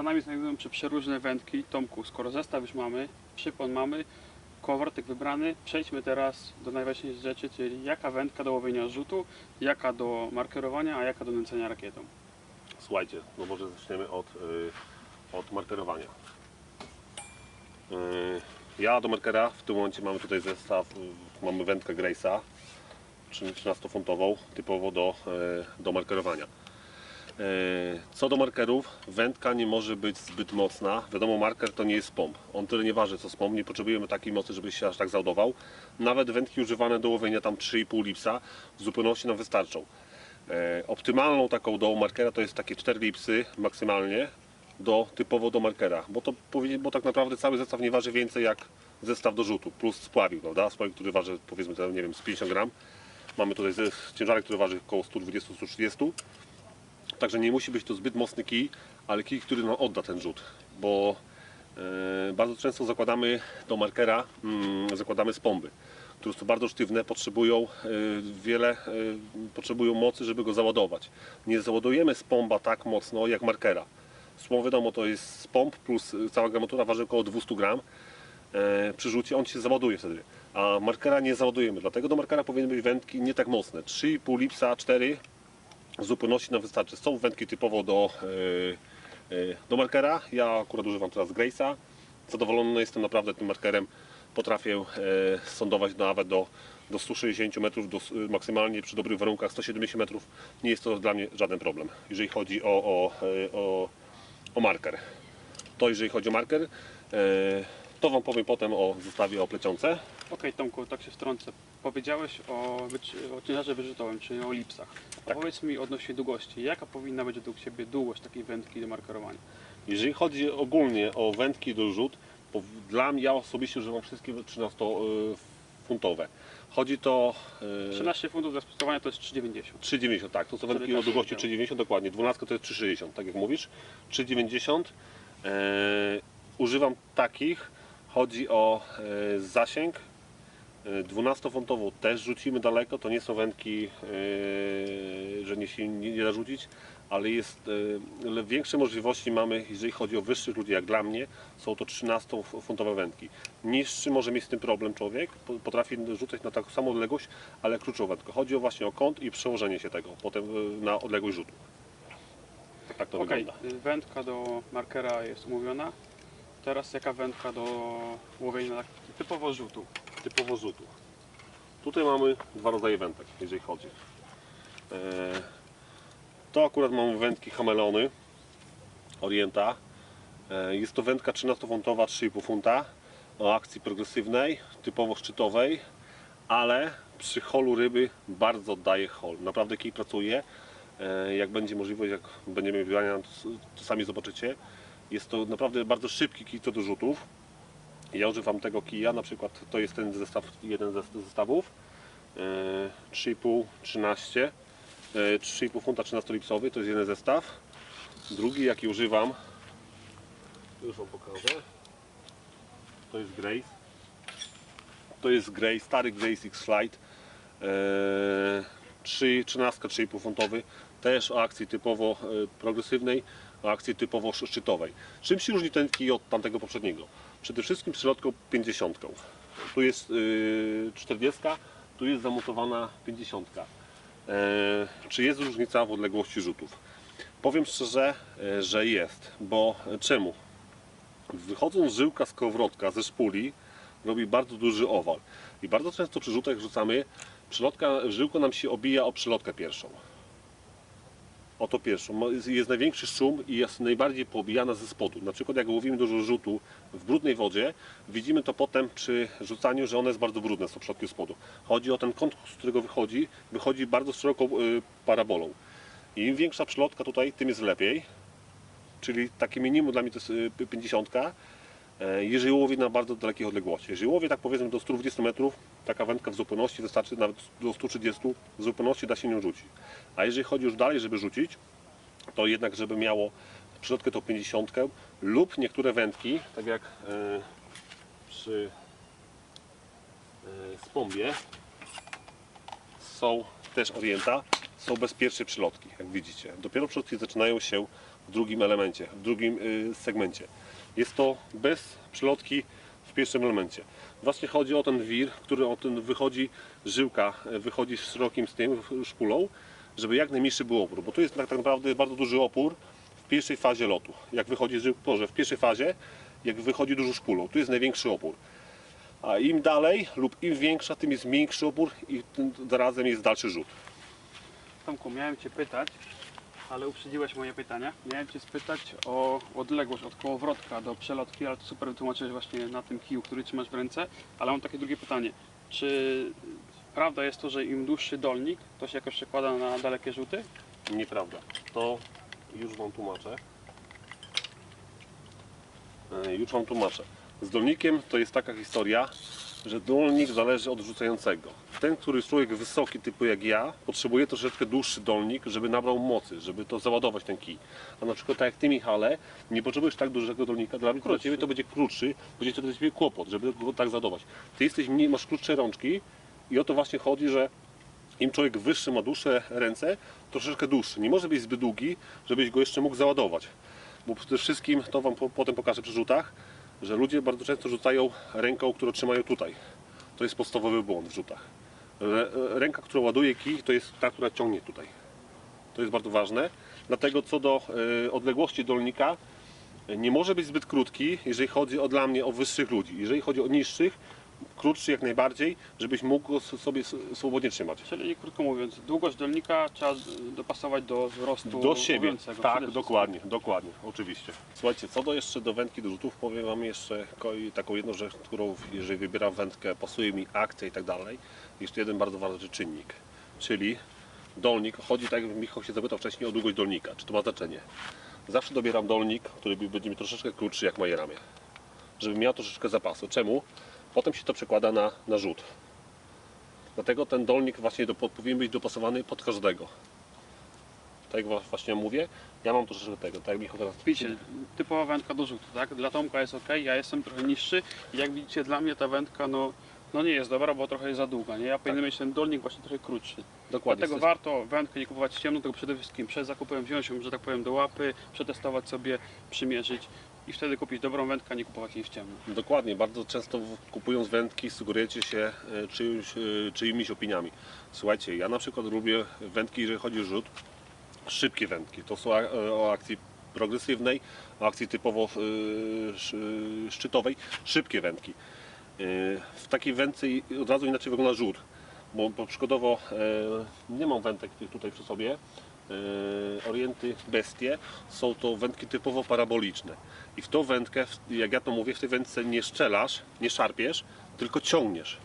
za nami znajdują się przeróżne wędki. Tomku, skoro zestaw już mamy, przypon mamy, kołowrotek wybrany, przejdźmy teraz do najważniejszej rzeczy, czyli jaka wędka do łowienia rzutu, jaka do markerowania, a jaka do nęcenia rakietą. Słuchajcie, no może zaczniemy od, y, od markerowania. Y, ja do markera w tym momencie mamy tutaj zestaw, y, mamy wędkę Grace'a, czyli 13-funtową, typowo do, y, do markerowania. Y, Co do markerów, wędka nie może być zbyt mocna. Wiadomo, marker to nie jest pomp. On tyle nie waży co spom. Nie potrzebujemy takiej mocy, żeby się aż tak załadował. Nawet wędki używane do łowienia tam 3,5 lipsa w zupełności nam wystarczą. E, optymalną taką do markera to jest takie 4 lipsy maksymalnie do, typowo do markera, bo, to, bo tak naprawdę cały zestaw nie waży więcej jak zestaw do rzutu, plus spławił, prawda? Spławił, który waży powiedzmy nie wiem, z 50 gram. Mamy tutaj ciężarek, który waży około 120-130. Także nie musi być to zbyt mocny kij, ale kij, który nam odda ten rzut, bo e, bardzo często zakładamy do markera, mm, zakładamy spomby, które są bardzo sztywne, potrzebują e, wiele, e, potrzebują mocy, żeby go załadować. Nie załadujemy spomba tak mocno jak markera. Spomb wiadomo to jest spomb plus cała gramatura waży około 200 gram. Przy rzucie on się załaduje wtedy, a markera nie załadujemy, dlatego do markera powinny być wędki nie tak mocne, 3,5 lipsa, 4 w zupełności nam wystarczy. Są wędki typowo do, e, e, do markera. Ja akurat używam teraz Grace'a. Zadowolony jestem naprawdę tym markerem. Potrafię e, sądować nawet do, do 160 metrów, do, maksymalnie przy dobrych warunkach 170 metrów. Nie jest to dla mnie żaden problem, jeżeli chodzi o, o, o, o marker. To jeżeli chodzi o marker, to Wam powiem potem o zestawie o plecionce. Okej Tomku, tak się wtrącę. Powiedziałeś o, o ciężarze wyrzutowym, czyli o lipsach. A Tak. powiedz mi odnośnie długości, jaka powinna być według Ciebie długość takiej wędki do markerowania? Jeżeli chodzi ogólnie o wędki do rzut, dla mnie ja osobiście używam wszystkie 13-funtowe. Chodzi to e, 13 funtów do zastosowania to jest 3,90. 3,90, tak, to są wędki o długości wiedział. 3,90 dokładnie, 12 to jest 3,60, tak jak mówisz, 3,90. E, używam takich, chodzi o e, zasięg. E, 12-funtową też rzucimy daleko, to nie są wędki, e, że nie się nie, da rzucić, ale jest e, ale większe możliwości mamy, jeżeli chodzi o wyższych ludzi, jak dla mnie, są to 13-funtowe wędki. Niższy może mieć z tym problem człowiek, po- potrafi rzucać na taką samą odległość, ale kluczową wędkę. Chodzi o właśnie o kąt i przełożenie się tego potem e, na odległość rzutu. Tak to Okej, wygląda. y, wędka do markera jest umówiona. Teraz jaka wędka do łowienia tak typowo rzutu? Typowo rzutu. Tutaj mamy dwa rodzaje wędek, jeżeli chodzi. E, To akurat mamy wędki Hamelony Orienta. E, Jest to wędka 13-funtowa, 3,5 funta o akcji progresywnej, typowo szczytowej, ale przy holu ryby bardzo daje hol. Naprawdę kij pracuje. E, Jak będzie możliwość, jak będziemy biegania, to sami zobaczycie. Jest to naprawdę bardzo szybki kij co do rzutów. Ja używam tego kija, na przykład to jest ten zestaw, jeden ze zestawów. e, 3,5, 13, e, 3,5 funta 13 lipsowy, to jest jeden zestaw. Drugi jaki używam, już Wam pokażę, to jest Grace. To jest Grace, stary Grace X e, 3, 13, 3,5 funtowy, też o akcji typowo e, progresywnej, o akcji typowo sz- szczytowej. Czym się różni ten kij od tamtego poprzedniego? Przede wszystkim przylotką 50. Tu jest yy, 40, tu jest zamontowana 50. E, czy jest różnica w odległości rzutów? Powiem szczerze, e, że jest, bo czemu? Wychodząc żyłka z kołowrotka ze szpuli robi bardzo duży owal i bardzo często przy rzutach rzucamy przylotka, żyłko nam się obija o przylotkę pierwszą. Oto pierwszą. Ma- jest- największy szum i jest najbardziej poobijana ze spodu. Na przykład jak łowimy dużo rzutu w brudnej wodzie, widzimy to potem przy rzucaniu, że one jest bardzo brudne, są przodki spodu. Chodzi o ten kąt, z którego wychodzi, wychodzi bardzo szeroką y, parabolą. I im większa przylotka tutaj, tym jest lepiej. Czyli takie minimum dla mnie to jest y, 50. E, Jeżeli łowię na bardzo dalekiej odległości. Jeżeli łowię tak powiedzmy do 120 metrów, taka wędka w zupełności wystarczy nawet do 130 w zupełności da się nią rzucić. A jeżeli chodzi już dalej, żeby rzucić, to jednak żeby miało przylotkę tą 50 lub niektóre wędki, tak jak e, przy e, spombie są też orienta, są bez pierwszej przylotki, jak widzicie. Dopiero przylotki zaczynają się w drugim elemencie, w drugim segmencie. Jest to bez przelotki w pierwszym elemencie. Właśnie chodzi o ten wir, który o ten wychodzi, żyłka y, wychodzi z szerokim z tym szpulą, żeby jak najmniejszy był opór, bo tu jest tak, tak naprawdę bardzo duży opór w pierwszej fazie lotu. Jak wychodzi żył, Boże, w pierwszej fazie, jak wychodzi dużo szpulą, tu jest największy opór. A im dalej lub im większa, tym jest mniejszy opór i tym zarazem jest dalszy rzut. Tomku, miałem Cię pytać, ale uprzedziłeś moje pytania. Miałem Cię spytać o odległość od kołowrotka do przelotki, ale to super wytłumaczyłeś właśnie na tym kiju, który trzymasz w ręce. Ale mam takie drugie pytanie. Czy prawda jest to, że im dłuższy dolnik, to się jakoś przekłada na dalekie rzuty? Nieprawda. To już Wam tłumaczę. E, Już Wam tłumaczę. Z dolnikiem to jest taka historia, że dolnik zależy od rzucającego. Ten, który jest człowiek wysoki, typu jak ja, potrzebuje troszeczkę dłuższy dolnik, żeby nabrał mocy, żeby to załadować ten kij. A na przykład tak jak Ty, Michale, nie potrzebujesz tak dużego dolnika, dla, dla. Ciebie to będzie krótszy, będzie to dla Ciebie kłopot, żeby go tak załadować. Ty jesteś masz krótsze rączki i o to właśnie chodzi, że im człowiek wyższy ma dłuższe ręce, troszeczkę dłuższy. Nie może być zbyt długi, żebyś go jeszcze mógł załadować. Bo przede wszystkim, to Wam po, potem pokażę przy rzutach, że ludzie bardzo często rzucają ręką, którą trzymają tutaj. To jest podstawowy błąd w rzutach. Re- Ręka, która ładuje kij, to jest ta, która ciągnie tutaj. To jest bardzo ważne. Dlatego co do e, odległości dolnika, e, nie może być zbyt krótki, jeżeli chodzi o, dla mnie o wyższych ludzi. Jeżeli chodzi o niższych, krótszy jak najbardziej, żebyś mógł go sobie swobodnie trzymać. Czyli krótko mówiąc, długość dolnika trzeba dopasować do wzrostu Do siebie. Tak, dokładnie, dokładnie, oczywiście. Słuchajcie, co do jeszcze do wędki do rzutów, powiem Wam jeszcze taką jedną rzecz, którą jeżeli wybieram wędkę, pasuje mi akcja i tak dalej. Jeszcze jeden bardzo ważny czynnik, czyli dolnik. Chodzi tak, jak Michał się zapytał wcześniej o długość dolnika, czy to ma znaczenie. Zawsze dobieram dolnik, który będzie mi troszeczkę krótszy jak moje ramię, żeby miał troszeczkę zapasu. Czemu? Potem się to przekłada na, na rzut. Dlatego ten dolnik właśnie do, powinien być dopasowany pod każdego. Tak jak właśnie mówię, ja mam troszeczkę tego, tak jak Michał teraz Widzicie, typowa wędka do rzutu, tak? Dla Tomka jest ok, ja jestem trochę niższy. I Jak widzicie, dla mnie ta wędka no, no nie jest dobra, bo trochę jest za długa. Nie? Ja powinienem mieć ten dolnik właśnie trochę krótszy. Dokładnie. Dlatego warto wędkę nie kupować ciemno, tylko przede wszystkim przed zakupem wziąć ją, że tak powiem, do łapy, przetestować sobie, przymierzyć i wtedy kupić dobrą wędkę, a nie kupować jej w ciemno. Dokładnie, bardzo często kupując wędki sugerujecie się e, czyimś, e, czyimiś opiniami. Słuchajcie, ja na przykład lubię wędki, jeżeli chodzi o rzut, szybkie wędki. To są e, o akcji progresywnej, o akcji typowo sz- szczytowej, szybkie wędki. W takiej wędce od razu inaczej wygląda rzut, bo, przykładowo nie mam wędek tutaj przy sobie. Orienty bestie są to wędki typowo paraboliczne. I w tą wędkę, jak ja to mówię, w tej wędce nie szczelasz, nie szarpiesz, tylko ciągniesz.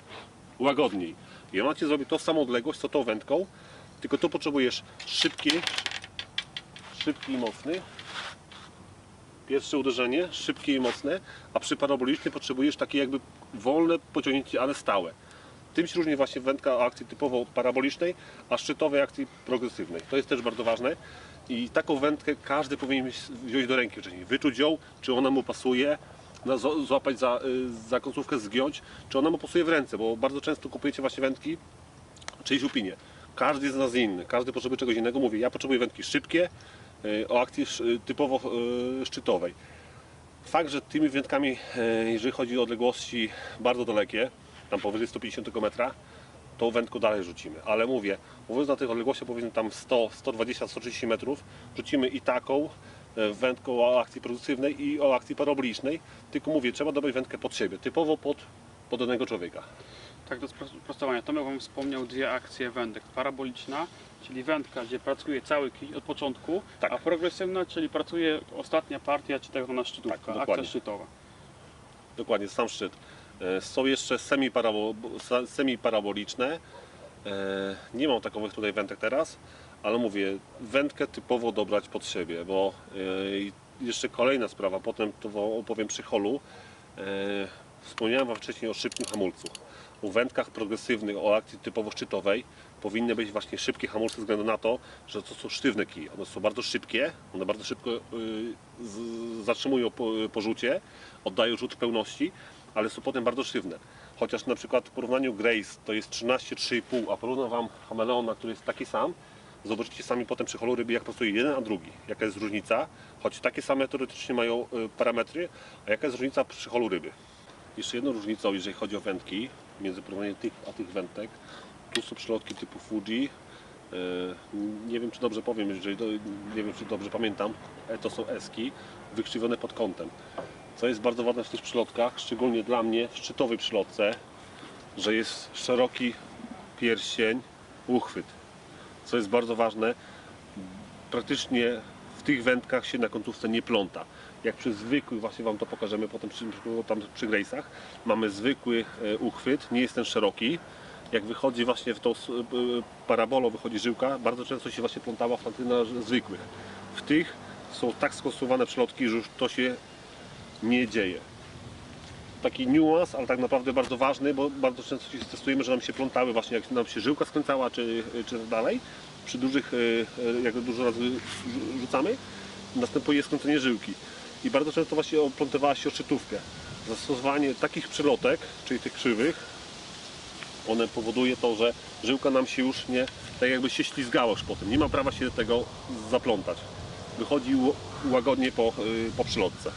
Łagodniej. I ona ci zrobi tą samą odległość, co tą wędką, tylko tu potrzebujesz szybki, szybki i mocny. Pierwsze uderzenie, szybkie i mocne, a przy parabolicznej potrzebujesz takie jakby wolne pociągnięcie, ale stałe. Tym się różni właśnie wędka akcji typowo parabolicznej, a szczytowej akcji progresywnej. To jest też bardzo ważne. I taką wędkę każdy powinien wziąć do ręki wcześniej. Wyczuć ją, czy ona mu pasuje, złapać za, y, za końcówkę, zgiąć, czy ona mu pasuje w ręce, bo bardzo często kupujecie właśnie wędki czyjś opinie. Każdy jest z nas inny, każdy potrzebuje czegoś innego. Mówię, ja potrzebuję wędki szybkie, y, o akcji sz- typowo y, szczytowej. Fakt, że tymi wędkami, jeżeli chodzi o odległości bardzo dalekie, tam powyżej 150 metra, tą wędką dalej rzucimy. Ale mówię, mówiąc na tych odległościach powiedzmy tam 100, 120, 130 metrów, rzucimy i taką e, wędką o akcji produktywnej i o akcji parabolicznej, tylko mówię, trzeba dobrać wędkę pod siebie, typowo pod, pod danego człowieka. Tak do spro- sprostowania. Tomek Wam wspomniał dwie akcje wędek. Paraboliczna, czyli wędka, gdzie pracuje cały kij od początku, Tak. a progresywna, czyli pracuje ostatnia partia, czy tak zwana szczytówka, Tak, akcja dokładnie. szczytowa. Dokładnie, sam szczyt. E, Są jeszcze semiparaboliczne. E, Nie mam takowych tutaj wędek teraz, ale mówię, wędkę typowo dobrać pod siebie, bo e, jeszcze kolejna sprawa, potem to opowiem przy holu. Wspomniałem Wam wcześniej o szybkim hamulcu. U wędkach progresywnych o akcji typowo szczytowej powinny być właśnie szybkie hamulce ze względu na to, że to są sztywne kije. One są bardzo szybkie, one bardzo szybko y, zatrzymują po, po rzucie, oddają rzut w pełności, ale są potem bardzo sztywne. Chociaż na przykład w porównaniu Grace to jest 13,3,5, a porównam Wam Hameleona, który jest taki sam, Zobaczycie sami potem przy holu ryby, jak pracuje jeden a drugi. Jaka jest różnica, choć takie same teoretycznie mają y, parametry, a jaka jest różnica przy holu ryby. Jeszcze jedną różnicą, jeżeli chodzi o wędki, między porównaniem tych a tych wędek, tu są przylotki typu Fuji. E, Nie wiem, czy dobrze powiem, jeżeli do, nie wiem, czy dobrze pamiętam. E, To są eski wykrzywione pod kątem. Co jest bardzo ważne w tych przylotkach, szczególnie dla mnie w szczytowej przylotce, że jest szeroki pierścień, uchwyt. Co jest bardzo ważne, praktycznie w tych wędkach się na końcówce nie pląta. Jak przy zwykłych, właśnie Wam to pokażemy potem przy, tam przy Grace'ach, mamy zwykły e, uchwyt, nie jest ten szeroki. Jak wychodzi właśnie w tą e, parabolą, wychodzi żyłka, bardzo często się właśnie plątała w na zwykłych. W tych są tak skonstruowane przelotki, że już to się nie dzieje. Taki niuans, ale tak naprawdę bardzo ważny, bo bardzo często się testujemy, że nam się plątały właśnie jak nam się żyłka skręcała, czy, czy tak dalej. Przy dużych, e, e, jak dużo razy rzu- rzucamy, następuje skręcenie żyłki. I bardzo często właśnie oplątywała się o szczytówkę. Zastosowanie takich przelotek, czyli tych krzywych, one powoduje to, że żyłka nam się już nie, tak jakby się ślizgała już po tym. Nie ma prawa się tego zaplątać. Wychodzi łagodnie po, y, po przylotce.